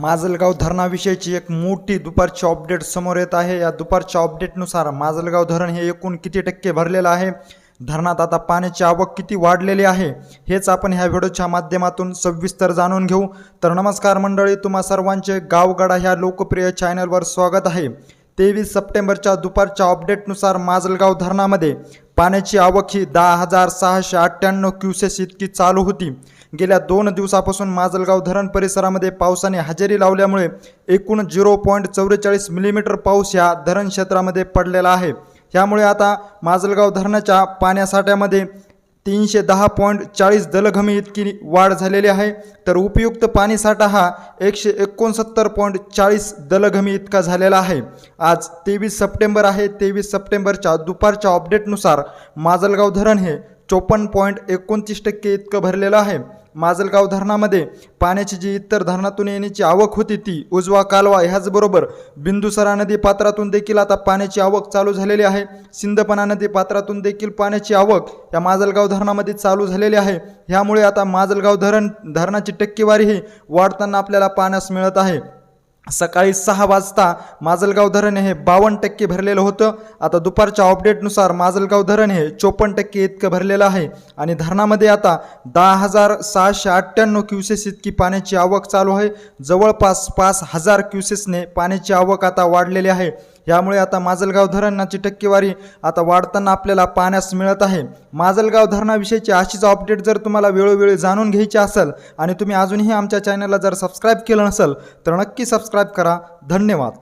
माजलगाव धरणाविषयीची एक मोठी दुपारची अपडेट समोर येत आहे. या दुपारच्या अपडेटनुसार माजलगाव धरण हे एकूण किती टक्के भरलेलं आहे? धरणात आता पाण्याची आवक किती वाढलेली आहे? हेच आपण ह्या व्हिडिओच्या माध्यमातून सविस्तर जाणून घेऊ. तर नमस्कार मंडळी तुम्हा सर्वांचे गावगडा ह्या लोकप्रिय चॅनलवर स्वागत आहे. तेवीस सप्टेंबरच्या दुपारच्या अपडेटनुसार माजलगाव धरणामध्ये पाण्याची आवक ही दहा हजार सहाशे अठ्ठ्याण्णव क्युसेस इतकी चालू होती. गेल्या दोन दिवसापासून माजलगाव धरण परिसरामध्ये पावसाने हजेरी लावल्यामुळे एकूण झिरो पॉईंट चौवेचाळीस मिलीमीटर पाऊस ह्या धरण क्षेत्रामध्ये पडलेला आहे. त्यामुळे आता माजलगाव धरणाच्या पाण्यासाठ्यामध्ये तीनशे दहा पॉईंट चाळीस दलघमी इतकी वाढ झालेली आहे. तर उपयुक्त पाणीसाठा हा एकशे एकोणसत्तर पॉईंट चाळीस दलघमी इतका झालेला आहे. आज तेवीस सप्टेंबर आहे. तेवीस सप्टेंबरच्या दुपारच्या अपडेटनुसार माजलगाव धरण हे चोपन्न पॉईंट एकोणतीस टक्के इतकं भरलेलं आहे. माजलगाव धरणामध्ये पाण्याची जी इतर धरणातून येण्याची आवक होती ती उजवा कालवा ह्याचबरोबर बिंदुसरा नदी पात्रातून देखील आता पाण्याची आवक चालू झालेली आहे. सिंदपणा नदी पात्रातून देखील पाण्याची आवक या माजलगाव धरणामध्ये चालू झालेली आहे. ह्यामुळे आता माजलगाव धरण धरणाची टक्केवारी ही वाढताना आपल्याला पाण्यास मिळत आहे. सकाळी सहा वाजता माजलगाव धरण हे बावन्न टक्के भरलेलं होतं. आता दुपारच्या अपडेटनुसार माजलगाव धरण हे चोपन्न टक्के इतकं भरलेलं आहे. आणि धरणामध्ये आता दहा हजार सहाशे अठ्ठ्याण्णव क्युसेस इतकी पाण्याची आवक चालू आहे. जवळपास पाच हजार क्युसेसने पाण्याची आवक आता वाढलेली आहे. यामुळे आता माजलगाव धरणाची टक्केवारी आता वाढताना आपल्याला पाण्यास मिळत आहे. माजलगाव धरणाविषयीची अशीच अपडेट जर तुम्हाला वेळोवेळी जाणून घ्यायची असेल आणि तुम्ही अजूनही आमच्या चॅनलला जर सबस्क्राईब केलं नसेल तर नक्की सबस्क्राईब करा. धन्यवाद.